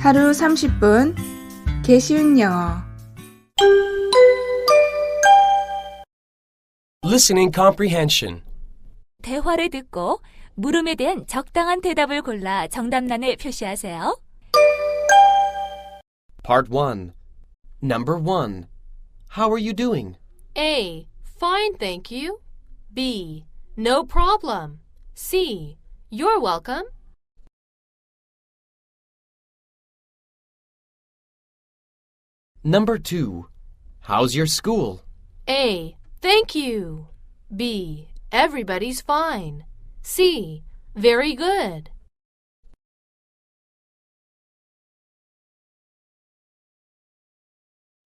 하루 30분 개쉬운 영어 Listening comprehension. 대화를 듣고 물음에 대한 적당한 대답을 골라 정답란에 표시하세요. Part 1. Number 1. How are you doing? A. Fine, thank you. B. No problem. C. You're welcome. Number 2. How's your school? A. Thank you. B. Everybody's fine. C. Very good.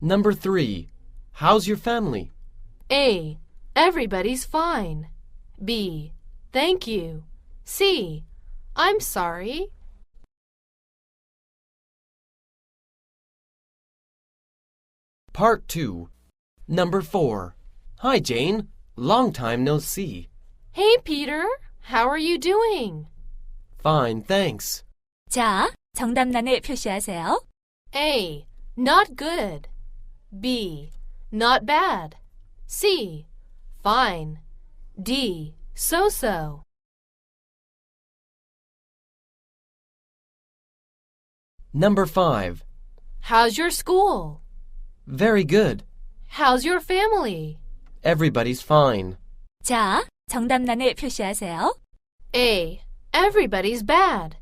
Number 3. How's your family? A. Everybody's fine. B. Thank you. C. I'm sorry. Part 2. Number 4. Hi, Jane. Long time no see. Hey, Peter. How are you doing? Fine, thanks. 자, 정답란에 표시하세요. A. Not good. B. Not bad. C. Fine. D. So so. Number 5. How's your school? Very good. How's your family? Everybody's fine. 자, 정답란에 표시하세요. A. Everybody's bad.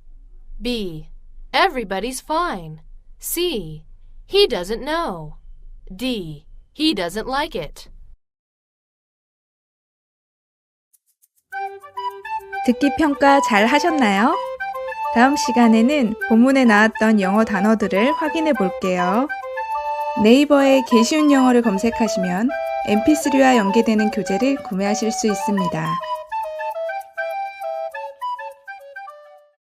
B. Everybody's fine. C. He doesn't know. D. He doesn't like it. 듣기 평가 잘 하셨나요? 다음 시간에는 본문에 나왔던 영어 단어들을 확인해 볼게요. 네이버에 개쉬운 영어를 검색하시면 mp3와 연계되는 교재를 구매하실 수 있습니다.